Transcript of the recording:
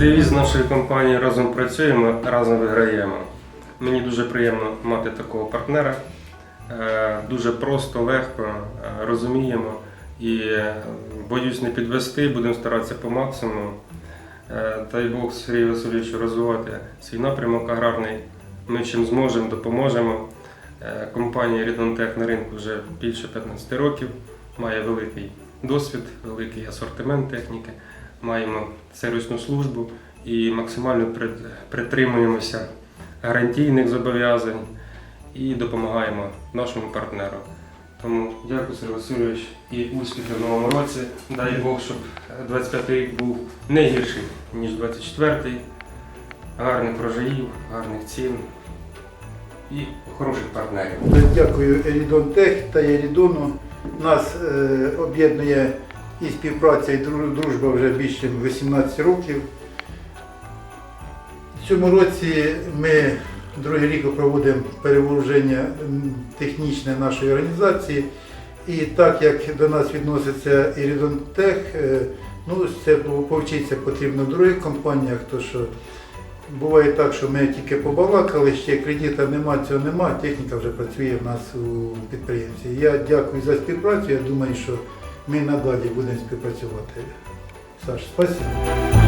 Девіз нашої компанії разом працюємо, разом виграємо. Мені дуже приємно мати такого партнера. Е, Дуже просто, легко, е, розуміємо і е, боюсь не підвести, будемо старатися по максимуму. Дай Бог Сергію Васильовичу розвивати свій напрямок аграрний. Ми чим зможемо, допоможемо. Компанія Рідонтех на ринку вже більше 15 років, має великий досвід, великий асортимент техніки маємо сервісну службу і максимально притримуємося гарантійних зобов'язань і допомагаємо нашому партнеру. Тому дякую, Сергій Васильович, і успіхів в новому році. Дай Бог, щоб 25 рік був не гірший, ніж 24-й. Гарних врожаїв, гарних цін і хороших партнерів. Дякую Ерідон Тех та Ерідону. Нас е, об'єднує і співпраця, і дру- дружба вже більше 18 років. В цьому році ми другий рік проводимо перевооруження технічне нашої організації. І так як до нас відноситься Ерідон Тех, е, ну, це повчитися потрібно в других компаніях, то що Буває так, що ми тільки побалакали, ще кредита нема, цього нема, техніка вже працює в нас у підприємстві. Я дякую за співпрацю, я думаю, що ми надалі будемо співпрацювати. Саш, спасибо.